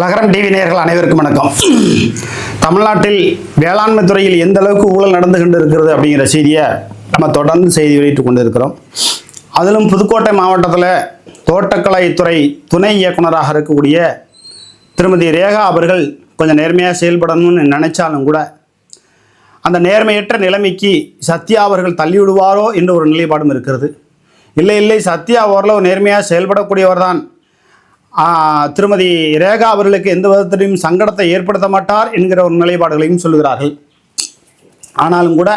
லகரம் டிவி நேயர்கள் அனைவருக்கும் வணக்கம். தமிழ்நாட்டில் வேளாண்மை துறையில் எந்த அளவுக்கு ஊழல் நடந்து கொண்டு இருக்கிறது அப்படிங்கிற செய்தியை நம்ம தொடர்ந்து செய்தி வெளியிட்டு கொண்டு இருக்கிறோம் அதிலும் புதுக்கோட்டை மாவட்டத்தில் தோட்டக்கலைத்துறை துணை இயக்குனராக இருக்கக்கூடிய திருமதி ரேகா அவர்கள் கொஞ்சம் நேர்மையாக செயல்படணும்னு நினைச்சாலும் கூட அந்த நேர்மையற்ற நிலைமைக்கு சத்யா அவர்கள் தள்ளிவிடுவாரோ என்ற ஒரு நிலைப்பாடும் இருக்கிறது. இல்லை இல்லை சத்யா ஓரளவு நேர்மையாக செயல்படக்கூடியவர் தான் திருமதி ரேகா அவர்களுக்கு எந்த விதத்திலையும் சங்கடத்தை ஏற்படுத்த மாட்டார் என்கிற ஒரு நிலைப்பாடுகளையும் சொல்லுகிறார்கள். ஆனாலும் கூட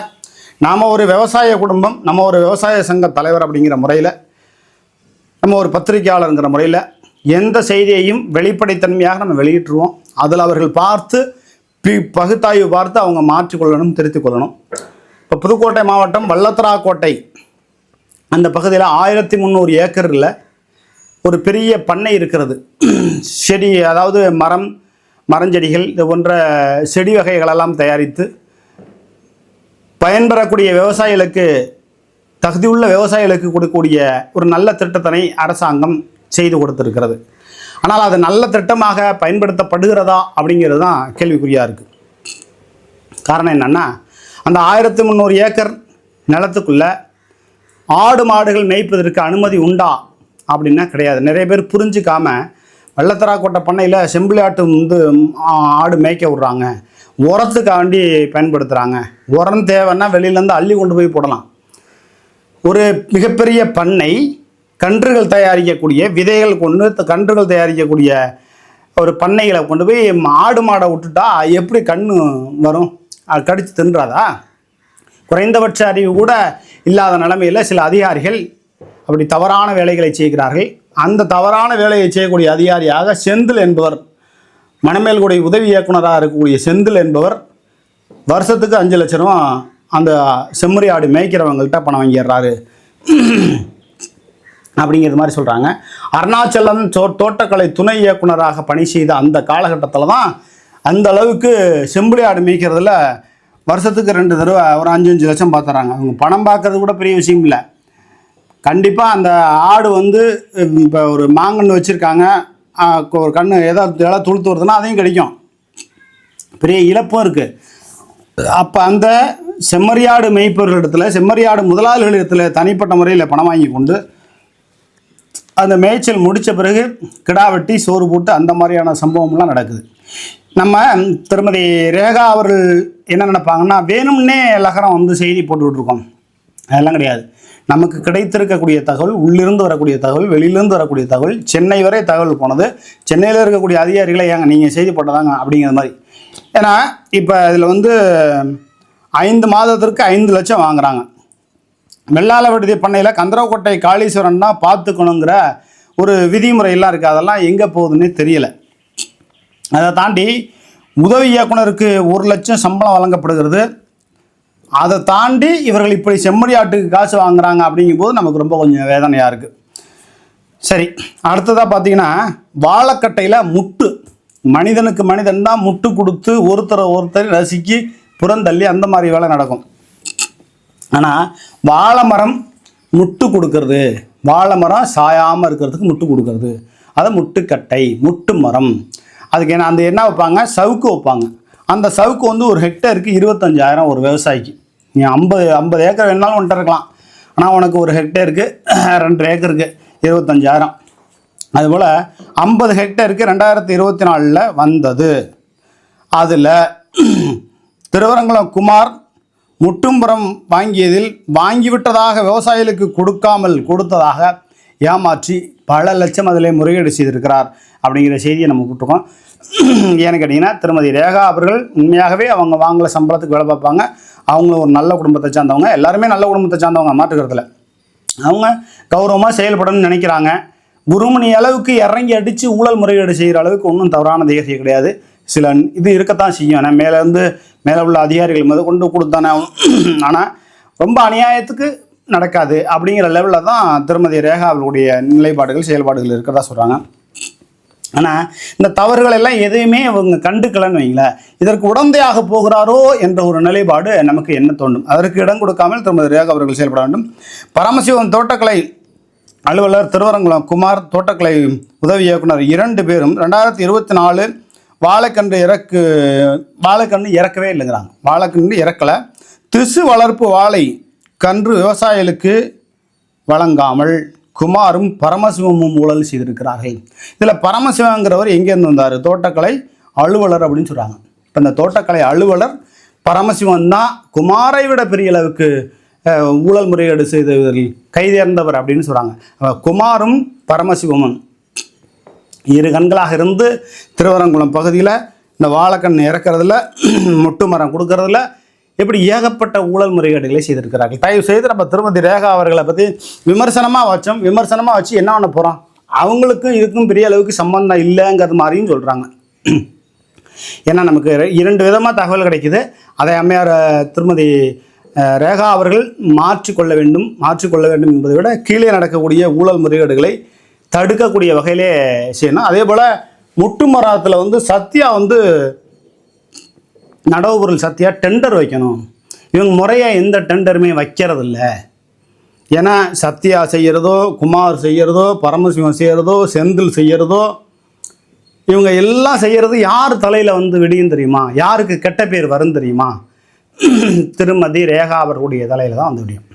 நாம் ஒரு விவசாய குடும்பம் நம்ம ஒரு விவசாய சங்க தலைவர் அப்படிங்கிற முறையில் நம்ம ஒரு பத்திரிகையாளருங்கிற முறையில் எந்த செய்தியையும் வெளிப்படைத்தன்மையாக நம்ம வெளியிட்டுருவோம். அதில் அவர்கள் பார்த்து பி பகுத்தாய்வு பார்த்து அவங்க மாற்றிக்கொள்ளணும் திருத்திக் கொள்ளணும். இப்போ புதுக்கோட்டை மாவட்டம் வல்லத்தராக்கோட்டை. அந்த பகுதியில் ஆயிரத்தி முந்நூறு ஏக்கரில் ஒரு பெரிய பண்ணை இருக்கிறது. செடி அதாவது மரம் மரஞ்செடிகள் இது போன்ற செடி வகைகளெல்லாம் தயாரித்து பயன்பெறக்கூடிய விவசாயிகளுக்கு தகுதியுள்ள விவசாயிகளுக்கு கொடுக்கக்கூடிய ஒரு நல்ல திட்டத்தினை அரசாங்கம் செய்து கொடுத்துருக்கிறது. ஆனால் அது நல்ல திட்டமாக பயன்படுத்தப்படுகிறதா அப்படிங்கிறது தான் கேள்விக்குறியாக இருக்குது காரணம் என்னென்னா அந்த ஆயிரத்தி முந்நூறு ஏக்கர் நிலத்துக்குள்ளே ஆடு மாடுகள் மேய்ப்பதற்கு அனுமதி உண்டா அப்படின்னா கிடையாது. நிறைய பேர் புரிஞ்சுக்காம வெள்ளத்தராக்கோட்டை பண்ணையில் செம்பிளி ஆட்டு வந்து ஆடு மேய்க்க விட்றாங்க. உரத்துக்காண்டி பயன்படுத்துகிறாங்க உரம் தேவைன்னா வெளியிலேருந்து அள்ளி கொண்டு போய் போடலாம். ஒரு மிகப்பெரிய பண்ணை கன்றுகள் தயாரிக்கக்கூடிய விதைகள் கொண்டு த- கன்றுகள் தயாரிக்கக்கூடிய ஒரு பண்ணைகளை கொண்டு போய் ஆடு மாடை விட்டுட்டா எப்படி கண் வரும்? அது தின்றாதா? குறைந்தபட்ச அறிவு கூட இல்லாத நிலமையில் சில அதிகாரிகள் அப்படி தவறான வேலைகளை செய்கிறார்கள். அந்த தவறான வேலையை செய்யக்கூடிய அதிகாரியாக செந்தில் என்பவர் மணமேல்குடி உதவி இயக்குனராக இருக்கக்கூடிய செந்தில் என்பவர் வருஷத்துக்கு அஞ்சு லட்ச ரூபா அந்த செம்மறி ஆடு மேய்க்கிறவங்கள்ட்ட பணம் வாங்கிடுறாரு. அப்படிங்கிறது மாதிரி சொல்கிறாங்க அருணாச்சலம் தோ தோட்டக்கலை துணை இயக்குனராக பணி செய்த அந்த காலகட்டத்தில் தான் அந்த அளவுக்கு செம்புலி ஆடு மேய்க்கிறதுல வருஷத்துக்கு ரெண்டு தடவை ஒரு அஞ்சு அஞ்சு லட்சம் பார்த்துறாங்க அவங்க பணம் பார்க்கறது கூட பெரிய விஷயம் இல்லை. கண்டிப்பாக அந்த ஆடு வந்து இப்போ ஒரு மாங்கன்று வச்சுருக்காங்க. ஒரு கண்ணு ஏதாவது ஏதாவது துளுத்து வருதுன்னா அதையும் கிடைக்கும். பெரிய இழப்பும் இருக்குது அப்போ அந்த செம்மறியாடு மேய்ப்பவர்களிடத்தில் செம்மறியாடு முதலாளிகளிடத்தில் தனிப்பட்ட முறையில் பணம் வாங்கி கொண்டு அந்த மேய்ச்சல் முடித்த பிறகு கிடா வெட்டி சோறு போட்டு அந்த மாதிரியான சம்பவம்லாம் நடக்குது. நம்ம திருமதி ரேகா அவர்கள் என்ன நினைப்பாங்கன்னா வேணும்னே லகரம் வந்து செய்தி போட்டுக்கிட்டு இருக்கோம். அதெல்லாம் கிடையாது. நமக்கு கிடைத்திருக்கக்கூடிய தகவல் உள்ளிருந்து வரக்கூடிய தகவல் வெளியிலிருந்து வரக்கூடிய தகவல் சென்னை வரை தகவல் போனது. சென்னையில் இருக்கக்கூடிய அதிகாரிகளை ஏங்க நீங்கள் செய்தி போட்டதாங்க அப்படிங்கிற மாதிரி. ஏன்னா இப்போ இதில் வந்து ஐந்து மாதத்திற்கு ஐந்து லட்சம் வாங்குறாங்க. வெள்ளாள விடுதி பண்ணையில் கந்தரவக்கோட்டை காளீஸ்வரன் தான் பார்த்துக்கணுங்கிற ஒரு விதிமுறையெல்லாம் இருக்குது அதெல்லாம் எங்கே போகுதுன்னே தெரியல. அதை தாண்டி உதவி இயக்குனருக்கு ஒரு லட்சம் சம்பளம் வழங்கப்படுகிறது. அதை தாண்டி இவர்கள் இப்படி செம்மறியாட்டுக்கு காசு வாங்குறாங்க அப்படிங்கும்போது நமக்கு ரொம்ப கொஞ்சம் வேதனையாக இருக்குது சரி அடுத்ததாக பார்த்தீங்கன்னா வாழைக்கட்டையில் முட்டு. மனிதனுக்கு மனிதன் தான் முட்டு கொடுத்து ஒருத்தரை ஒருத்தர் ரசிக்கு புறந்தள்ளி அந்த மாதிரி வேலை நடக்கும். ஆனால் வாழை மரம் முட்டு கொடுக்கறது. வாழை மரம் சாயாமல் இருக்கிறதுக்கு முட்டு கொடுக்கறது. அதை முட்டுக்கட்டை முட்டு மரம். அதுக்கு என்ன அந்த என்ன வைப்பாங்க? சவுக்கு வைப்பாங்க. அந்த சவுக்கு வந்து ஒரு ஹெக்டருக்கு இருபத்தஞ்சாயிரம் ஒரு விவசாயிக்கு. நீ ஐம்பது ஐம்பது ஏக்கர் வேணாலும் ஒன்றை இருக்கலாம். ஆனால் உனக்கு ஒரு ஹெக்டேருக்கு ரெண்டு ஏக்கருக்கு இருபத்தஞ்சாயிரம். அதுபோல் ஐம்பது ஹெக்டேருக்கு ரெண்டாயிரத்தி இருபத்தி நாலில் வந்தது. அதில் திருவரங்குளம் குமார் முட்டும்புறம் வாங்கியதில் வாங்கிவிட்டதாக விவசாயிகளுக்கு கொடுக்காமல் கொடுத்ததாக ஏமாற்றி பல லட்சம் அதில் முறைகேடு செய்திருக்கிறார் அப்படிங்கிற செய்தியை நம்ம கூப்பிட்டுருக்கோம். ஏன்னு கேட்டிங்கன்னா திருமதி ரேகா அவர்கள் உண்மையாகவே அவங்க வாங்கல சம்பளத்துக்கு வேலை பார்ப்பாங்க. அவங்களும் ஒரு நல்ல குடும்பத்தை சார்ந்தவங்க. எல்லாருமே நல்ல குடும்பத்தை சார்ந்தவங்க மாற்றுக்கிறதுல அவங்க கௌரவமாக செயல்படணும்னு நினைக்கிறாங்க. குருமணி அளவுக்கு இறங்கி அடித்து ஊழல் முறையீடு செய்கிற அளவுக்கு ஒன்றும் தவறான தேசியம் கிடையாது. சில இது இருக்கத்தான் செய்யும். ஆனால் மேலேருந்து மேலே உள்ள அதிகாரிகள் முத கொண்டு கொடுத்தானே ஆனால் ரொம்ப அநியாயத்துக்கு நடக்காது. அப்படிங்கிற லெவலில் தான் திருமதி ரேகா அவர்களுடைய நிலைப்பாடுகள் செயல்பாடுகள் இருக்கிறதா சொல்கிறாங்க ஆனால் இந்த தவறுகள் எல்லாம் எதையுமே அவங்க கண்டுக்கலன்னு வைங்களேன். இதற்கு உடந்தையாக போகிறாரோ என்ற ஒரு நிலைப்பாடு நமக்கு என்ன தோண்டும் அதற்கு இடம் கொடுக்காமல் திருமதி ரேகா அவர்கள் செயல்பட வேண்டும். பரமசிவன் தோட்டக்கலை அலுவலர் திருவரங்குளம் குமார் தோட்டக்கலை உதவி இயக்குனர் இரண்டு பேரும் ரெண்டாயிரத்தி இருபத்தி நாலு வாழைக்கன்று இறக்கு வாழைக்கன்று இறக்கவே இல்லைங்கிறாங்க. வாழைக்கன்று இறக்கலை. திசு வளர்ப்பு வாழை கன்று விவசாயிகளுக்கு வழங்காமல் குமாரும் பரமசிவமும் ஊழல் செய்திருக்கிறார்கள். இதில் பரமசிவங்கிறவர் எங்கேருந்து வந்தார்? தோட்டக்கலை அலுவலர் அப்படின்னு சொல்கிறாங்க இப்போ இந்த தோட்டக்கலை அலுவலர் பரமசிவன் தான் குமாரை விட பெரிய அளவுக்கு ஊழல் முறையீடு செய்தவர்கள் கைதேர்ந்தவர் அப்படின்னு சொல்கிறாங்க குமாரும் பரமசிவமும் இரு கண்களாக இருந்து திருவரங்குளம் பகுதியில் இந்த வாழைக்கண் இறக்குறதுல முட்டு மரம் கொடுக்கறதுல இப்படி ஏகப்பட்ட ஊழல் முறைகேடுகளை செய்திருக்கிறார்கள்? தயவு செய்து நம்ம திருமதி ரேகா அவர்களை பற்றி விமர்சனமாக வச்சோம். விமர்சனமாக வச்சு என்ன பண்ண போகிறோம் அவங்களுக்கும் இதுக்கும் பெரிய அளவுக்கு சம்பந்தம் இல்லைங்கிறது மாதிரியும் சொல்கிறாங்க ஏன்னா நமக்கு இரண்டு விதமாக தகவல் கிடைக்குது. அதை அம்மையார் திருமதி ரேகா அவர்கள் மாற்றிக்கொள்ள வேண்டும். மாற்றிக்கொள்ள வேண்டும் என்பதை விட கீழே நடக்கக்கூடிய ஊழல் முறைகேடுகளை தடுக்கக்கூடிய வகையிலே செய்யணும். அதே போல் முட்டு மரத்தில் வந்து சத்யா வந்து நடவு பொருள் சத்யா டெண்டர் வைக்கணும். இவங்க முறையாக எந்த டெண்டருமே வைக்கிறதில்ல. ஏன்னா சத்யா செய்கிறதோ குமார் செய்கிறதோ பரமசிவம் செய்கிறதோ செந்தில் செய்கிறதோ இவங்க எல்லாம் செய்கிறது யார் தலையில் வந்து விடியும் தெரியுமா? யாருக்கு கெட்ட பேர் வரும் தெரியுமா? திருமதி ரேகா அவர்களுடைய தலையில் தான் வந்து விடியும்.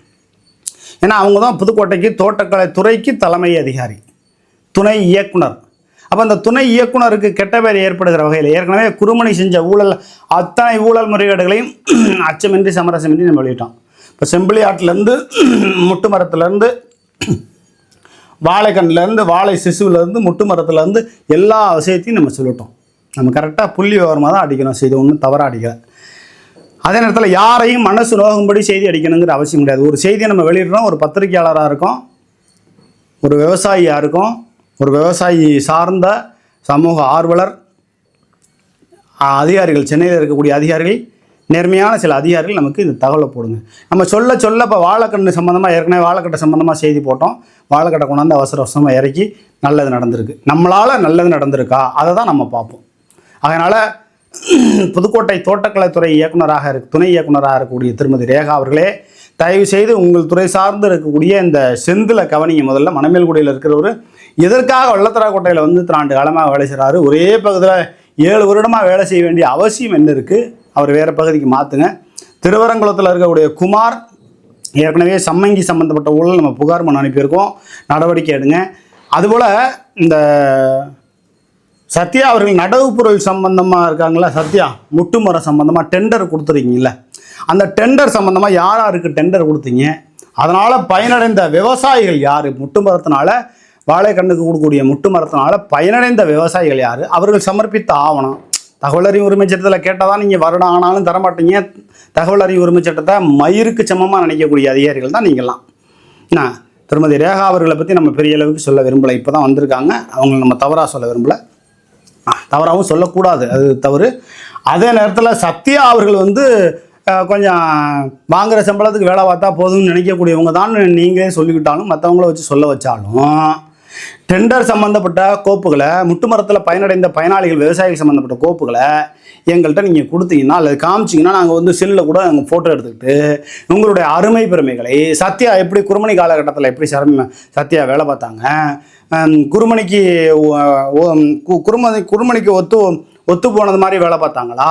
ஏன்னா அவங்க தான் புதுக்கோட்டைக்கு தோட்டக்கலை துறைக்கு தலைமை அதிகாரி துணை இயக்குனர். அப்போ அந்த துணை இயக்குனருக்கு கெட்ட பேர் ஏற்படுகிற வகையில் ஏற்கனவே குருமணி செஞ்ச ஊழல் அத்தனை ஊழல் முறைகேடுகளையும் அச்சமின்றி சமரசமின்றி நம்ம வெளியிட்டோம். இப்போ செம்பிளி ஆட்டிலேருந்து முட்டு மரத்துலேருந்து வாழைக்கண்ணிலேருந்து வாழை சிசுவிலேருந்து முட்டு மரத்துலேருந்து எல்லா விஷயத்தையும் நம்ம சொல்லிட்டோம். நம்ம கரெக்டாக புள்ளி விவரமாக தான் அடிக்கணும். செய்தி ஒன்றும் தவறாக அடிக்கல. அதே நேரத்தில் யாரையும் மனசு நோகும்படி செய்தி அடிக்கணுங்கிற அவசியம் கிடையாது. ஒரு செய்தியை நம்ம வெளியிடுறோம். ஒரு பத்திரிகையாளராக இருக்கும். ஒரு விவசாயியாக இருக்கும். ஒரு விவசாயி சார்ந்த சமூக ஆர்வலர் அதிகாரிகள் சென்னையில் இருக்கக்கூடிய அதிகாரிகள் நேர்மையான சில அதிகாரிகள் நமக்கு இந்த தகவலை போடுங்க. நம்ம சொல்ல சொல்ல இப்போ வாழைக்கண்ணு சம்மந்தமாக ஏற்கனவே வாழைக்கட்டை சம்மந்தமாக செய்தி போட்டோம். வாழைக்கட்டை கொண்டாந்து அவசர அவசரமாக இறக்கி நல்லது நடந்திருக்கு. நம்மளால் நல்லது நடந்திருக்கா? அதை தான் நம்ம பார்ப்போம். அதனால் புதுக்கோட்டை தோட்டக்கலைத்துறை இயக்குனராக இரு துணை இயக்குனராக இருக்கக்கூடிய திருமதி ரேகா அவர்களே தயவு செய்து உங்கள் துறை சார்ந்து இருக்கக்கூடிய இந்த செந்தில கவனிங்க முதல்ல மணமேல்குடியில் இருக்கிறவர் எதற்காக வெள்ளத்தராக்கோட்டையில் வந்து திராண்டு காலமாக வேலை செய்கிறாரு ஒரே பகுதியில் ஏழு வருடமாக வேலை செய்ய வேண்டிய அவசியம் என்ன இருக்குது அவர் வேறு பகுதிக்கு மாற்றுங்க திருவரங்குளத்தில் இருக்கக்கூடிய குமார் ஏற்கனவே சம்மங்கி சம்மந்தப்பட்ட ஊழல் நம்ம புகார் மனு அனுப்பியிருக்கோம். நடவடிக்கை எடுங்க. அதுபோல் இந்த சத்யா அவர்கள் நடவு பொருள் சம்பந்தமாக இருக்காங்களா சத்யா முட்டுமரம் சம்பந்தமாக டெண்டர் கொடுத்துருக்கீங்கல்ல? அந்த டெண்டர் சம்பந்தமாக யார் யாருக்கு டெண்டர் கொடுத்தீங்க? அதனால் பயனடைந்த விவசாயிகள் யார்? முட்டு முட்டுமரத்தினால வாழைக்கண்ணுக்கு கொடுக்கக்கூடிய முட்டுமரத்தினால பயனடைந்த விவசாயிகள் யார்? அவர்கள் சமர்ப்பித்த ஆவணம். தகவல் அறிவு உரிமை சட்டத்தில் கேட்டால் தான் நீங்கள் வருடம் ஆனாலும் தரமாட்டீங்க. தகவல் அறிவு உரிமை சட்டத்தை மயிருக்கு சமமாக நினைக்கக்கூடிய அதிகாரிகள் தான் நீங்களாம் என்ன? திருமதி ரேகா அவர்களை பற்றி நம்ம பெரிய அளவுக்கு சொல்ல விரும்பலை. இப்போ தான் வந்திருக்காங்க. அவங்கள நம்ம தவறாக சொல்ல விரும்பலை. தவறாகவும் சொல்லக்கூடாது. அது தவறு. அதே நேரத்தில் சத்யா அவர்கள் வந்து கொஞ்சம் வாங்குற சம்பளத்துக்கு வேலை பார்த்தா போதும்னு நினைக்கக்கூடியவங்க தான் நீங்களே சொல்லிக்கிட்டாலும் மற்றவங்கள வச்சு சொல்ல வச்சாலும் டெண்டர் சம்மந்தப்பட்ட கோப்புகளை முட்டுமரத்தில் பயனடைந்த பயனாளிகள் விவசாயிகள் சம்மந்தப்பட்ட கோப்புகளை எங்கள்கிட்ட நீங்கள் கொடுத்தீங்கன்னா அல்லது காமிச்சிங்கன்னா நாங்கள் வந்து செல்லில் கூட நாங்கள் ஃபோட்டோ எடுத்துக்கிட்டு உங்களுடைய அருமை பெருமைகளை சத்யா எப்படி குருமணி காலகட்டத்தில் எப்படி சரம சத்யா வேலை பார்த்தாங்க குருமணிக்கு குருமணி குருமணிக்கு ஒத்து ஒத்து போனது மாதிரி வேலை பார்த்தாங்களா?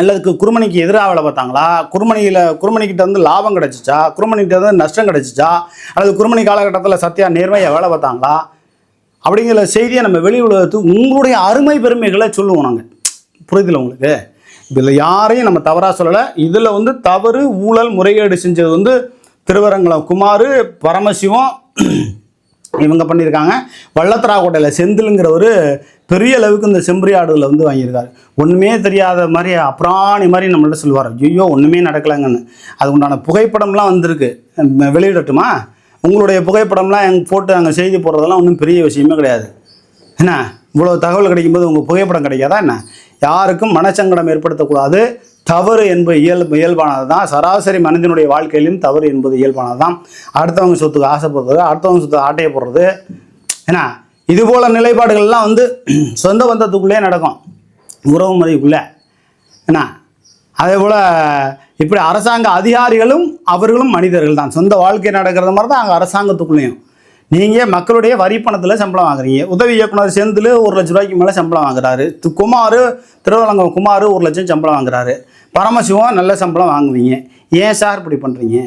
அல்லதுக்கு குருமணிக்கு எதிராக வேலை பார்த்தாங்களா? குருமணியில் குருமணிக்கிட்ட வந்து லாபம் கிடச்சிச்சா? குருமணிக்கிட்ட வந்து நஷ்டம் கிடச்சிச்சா? அல்லது குருமணி காலகட்டத்தில் சத்யா நேர்மையாக வேலை பார்த்தாங்களா? அப்படிங்கிற செய்தியை நம்ம வெளி உலகத்துக்கு உங்களுடைய அருமை பெருமைகளை சொல்லுவோம் நாங்கள் புரியுதுல உங்களுக்கு? இதில் யாரையும் நம்ம தவறாக சொல்லலை. இதில் வந்து தவறு ஊழல் முறைகேடு செஞ்சது வந்து திருவரங்குளம் குமார் பரமசிவம் இவங்க பண்ணியிருக்காங்க. வள்ளத்தராக்கோட்டையில் செந்திலுங்கிறவர் பெரிய அளவுக்கு இந்த செம்பரியாடுல வந்து வாங்கியிருக்காரு. ஒன்றுமே தெரியாத மாதிரி அப்ராணி மாதிரி நம்மள்ட்ட சொல்லுவார். ஐயோ ஒன்றுமே நடக்கலைங்கன்னு. அது உண்டான புகைப்படம்லாம் வந்திருக்கு. வெளியிடட்டுமா? உங்களுடைய புகைப்படம்லாம் எங்கள் போட்டு அங்கே செய்தி போடுறதெல்லாம் ஒன்றும் பெரிய விஷயமே கிடையாது. என்ன? இவ்வளோ தகவல் கிடைக்கும்போது உங்கள் புகைப்படம் கிடைக்காதா என்ன? யாருக்கும் மனசங்கடம் ஏற்படுத்தக்கூடாது. தவறு என்பது இயல்பு இயல்பானது தான் சராசரி மனிதனுடைய வாழ்க்கையிலும் தவறு என்பது இயல்பானது தான் அடுத்தவங்க சொத்துக்கு ஆசைப்படுறது அடுத்தவங்க சொத்து ஆட்டையை போடுறது. என்ன இது போல நிலைப்பாடுகள்லாம் வந்து சொந்த பந்தத்துக்குள்ளே நடக்கும். உறவு முறைக்குள்ளே என்ன அதே போல் இப்படி அரசாங்க அதிகாரிகளும் அவர்களும் மனிதர்கள் தான் சொந்த வாழ்க்கை நடக்கிறது மாதிரி தான் அங்கே அரசாங்கத்துக்குள்ளேயும். நீங்கள் மக்களுடைய வரி பணத்தில் சம்பளம் வாங்குறீங்க. உதவி இயக்குனர் செந்தில் ஒரு லட்ச ரூபாய்க்கு மேலே சம்பளம் வாங்குறாரு. குமார் திருவரங்கம் குமார் ஒரு லட்சம் சம்பளம் வாங்குறாரு. பரமசிவம் நல்ல சம்பளம் வாங்குவீங்க. ஏன் சார் இப்படி பண்ணுறீங்க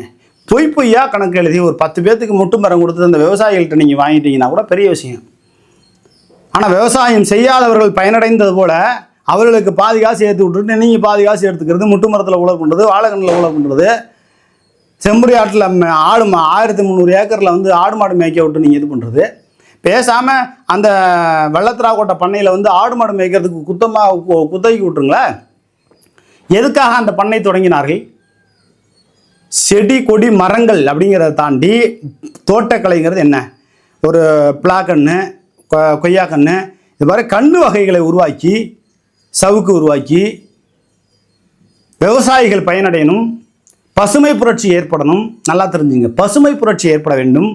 பொய் பொய்யா கணக்கு எழுதி ஒரு பத்து பேர்த்துக்கு முட்டு மரம் கொடுத்து அந்த விவசாயிகள்கிட்ட நீங்கள் வாங்கிட்டீங்கன்னா கூட பெரிய விஷயம். ஆனால் விவசாயம் செய்யாதவர்கள் பயனடைந்தது போல அவர்களுக்கு பாதி காசு ஏற்றி விட்டுட்டு நீங்கள் பாதி காசு எடுத்துக்கிறது முட்டு மரத்தில் உழவு பண்ணுறது வாழைக்கண்ணில் உழவு பண்ணுறது செம்பரி ஆட்டில் ஆடு ஆயிரத்தி முந்நூறு ஏக்கரில் வந்து ஆடு மாடு மேய்க்க விட்டு நீங்கள் இது பண்ணுறது பேசாமல் அந்த வெள்ளத்திராக்கோட்டை பண்ணையில் வந்து ஆடு மாடு மேய்க்கிறதுக்கு குத்தமாக குத்தகைக்கு விட்டுருங்களேன். எதுக்காக அந்த பண்ணை தொடங்கினார்கள்? செடி கொடி மரங்கள் அப்படிங்கிறத தாண்டி தோட்டக்கலைங்கிறது என்ன? ஒரு பிளாக்கன்று கொய்யாக்கன்று இது மாதிரி கன்று வகைகளை உருவாக்கி சவுக்கு உருவாக்கி விவசாயிகள் பயனடையணும் பசுமை புரட்சி ஏற்படணும். நல்லா தெரிஞ்சுங்க. பசுமை புரட்சி ஏற்பட வேண்டும்.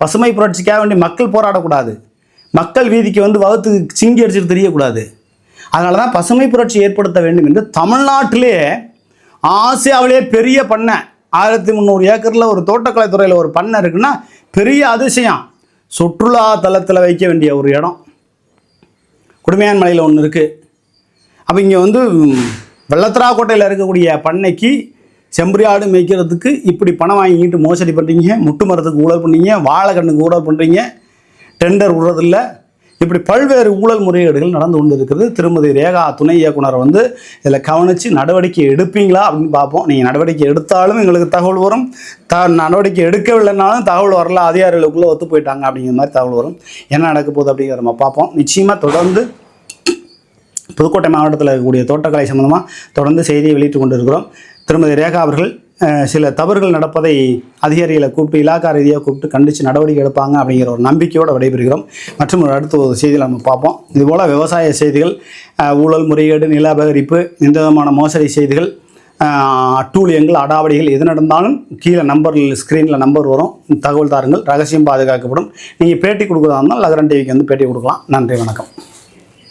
பசுமை புரட்சிக்காக வேண்டி மக்கள் போராடக்கூடாது. மக்கள் வீதிக்கு வந்து வகுத்துக்கு சிங்கி அடிச்சுட்டு தெரியக்கூடாது. அதனால தான் பசுமை புரட்சி ஏற்படுத்த வேண்டும் என்று தமிழ்நாட்டிலே ஆசியாவிலே பெரிய பண்ணை. ஆயிரத்தி முந்நூறு ஏக்கரில் ஒரு தோட்டக்கலை துறையில் ஒரு பண்ணை இருக்குன்னா பெரிய அதிசயம். சுற்றுலா தலத்தில் வைக்க வேண்டிய ஒரு இடம். குடுமையான் மலையில் ஒன்று இருக்குது அப்போ இங்கே வந்து வெள்ளத்திராக்கோட்டையில் இருக்கக்கூடிய பண்ணைக்கு செம்பரியாடு மேய்க்கிறதுக்கு இப்படி பணம் வாங்கிட்டு மோசடி பண்ணுறீங்க முட்டு மரத்துக்கு ஊழல் பண்ணீங்க வாழைக்கண்ணுக்கு ஊழல் பண்ணுறீங்க டெண்டர் விடுறதில்ல. இப்படி பல்வேறு ஊழல் முறைகேடுகள் நடந்து கொண்டு இருக்கிறது திருமதி ரேகா துணை இயக்குனர் வந்து இதில் கவனித்து நடவடிக்கை எடுப்பீங்களா அப்படின்னு பார்ப்போம். நீங்கள் நடவடிக்கை எடுத்தாலும் எங்களுக்கு தகவல் வரும். த நடவடிக்கை எடுக்கவில்லைனாலும் தகவல் வரல. அதிகாரிகளுக்குள்ளே ஒத்து போயிட்டாங்க அப்படிங்கிற மாதிரி தகவல் வரும். என்ன நடக்க போகுது அப்படிங்கிற நம்ம பார்ப்போம். நிச்சயமாக தொடர்ந்து புதுக்கோட்டை மாவட்டத்தில் இருக்கக்கூடிய தோட்டக்கலை சம்மந்தமாக தொடர்ந்து செய்தியை வெளியிட்டு கொண்டு இருக்கிறோம் திருமதி ரேகா அவர்கள் சில தவறுகள் நடப்பதை அதிகாரிகளை கூப்பிட்டு இலாக்கா ரீதியாக கூப்பிட்டு கண்டித்து நடவடிக்கை எடுப்பாங்க அப்படிங்கிற ஒரு நம்பிக்கையோடு விடைபெறுகிறோம். மற்றும் ஒரு அடுத்த ஒரு செய்தியில் நம்ம பார்ப்போம். இதுபோல் விவசாய செய்திகள் ஊழல் முறைகேடு நில அபகரிப்பு எந்த விதமான மோசடி செய்திகள் அட்டூழியங்கள் அடாவடிகள் எது நடந்தாலும் கீழே நம்பரில் ஸ்க்ரீனில் நம்பர் வரும். தகவல் தாருங்கள். ரகசியம் பாதுகாக்கப்படும். நீங்கள் பேட்டி கொடுக்குறதா இருந்தால் லகரன் டிவிக்கு வந்து பேட்டி கொடுக்கலாம். நன்றி வணக்கம்.